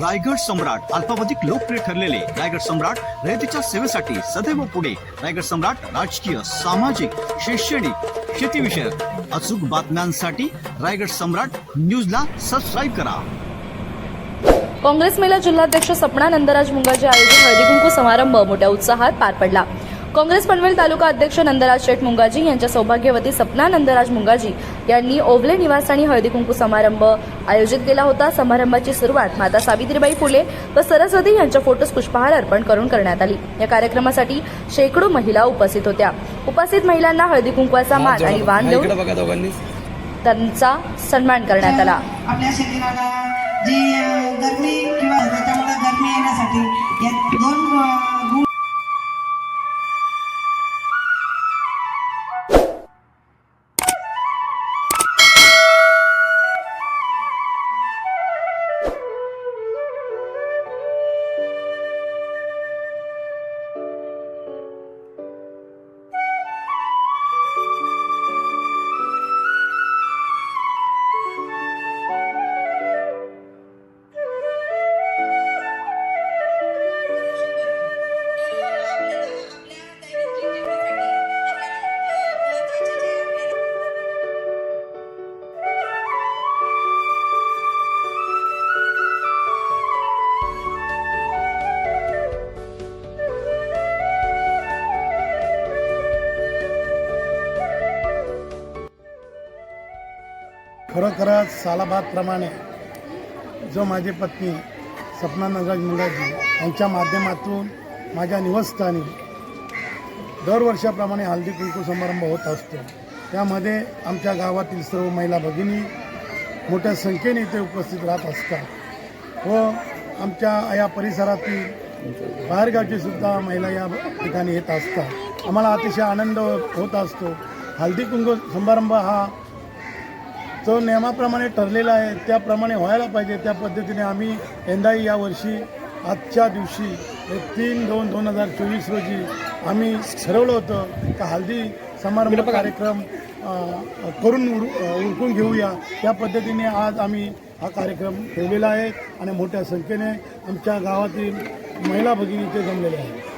रायगड सम्राट अल्पावधिक लोकप्रिय ठरलेले रायगड सम्राट रयतेच्या सेवेसाठी सदैव पुढे. रायगड सम्राट राजकीय सामाजिक शैक्षणिक शेतीविषयक अचूक बातम्यांसाठी रायगड सम्राट न्यूजला सबस्क्राईब करा. काँग्रेस महिला जिल्हाध्यक्ष सपना नंदराज मुंगाजी आयोजित हळदीकुंकू समारंभ मोठ्या उत्साहात पार पडला. काँग्रेस पनवेल तालुका अध्यक्ष नंदराज शेठ मुंगाजी यांच्या सौभाग्यवती सपना नंदराज मुंगाजी यांनी ओवले निवासस्थानी हळदी कुंकू समारंभ आयोजित केला होता. समारंभाची सुरुवात माता सावित्रीबाई फुले व सरस्वती यांच्या फोटोस पुष्पहार अर्पण करून करण्यात आली. या कार्यक्रमासाठी शेकडो महिला उपस्थित होत्या. उपस्थित महिलांना हळदी कुंकवाचा मान आणि वाण देऊन त्यांचा सन्मान करण्यात आला. आपल्या शरीराला जी गरमी किंवा त्याच्यामुळे गरमी येण्यासाठी या दोन खरोखरच सालाबादप्रमाणे जो माझी पत्नी सपना नगराज मुंडाजी यांच्या माध्यमातून माझ्या निवासस्थानी दरवर्षाप्रमाणे हळदी कुंकू समारंभ होत असतो. त्यामध्ये आमच्या गावातील सर्व महिला भगिनी मोठ्या संख्येने इथे उपस्थित राहत असतात व आमच्या या परिसरातील बाहेरगावची सुद्धा महिला या ठिकाणी येत असतात. आम्हाला अतिशय आनंद होत असतो. हळदी कुंकू समारंभ हा जो नियमाप्रमाणे ठरलेला आहे त्याप्रमाणे व्हायला पाहिजे त्या पद्धतीने आम्ही यंदाही यावर्षी आजच्या दिवशी तीन दोन दोन हजार चोवीस रोजी आम्ही ठरवलं होतं का हल्दी समारंभ कार्यक्रम करून उर उरकून घेऊया. त्या पद्धतीने आज आम्ही हा कार्यक्रम ठेवलेला आहे आणि मोठ्या संख्येने आमच्या गावातील महिला भगिनी इथे जमलेल्या आहेत.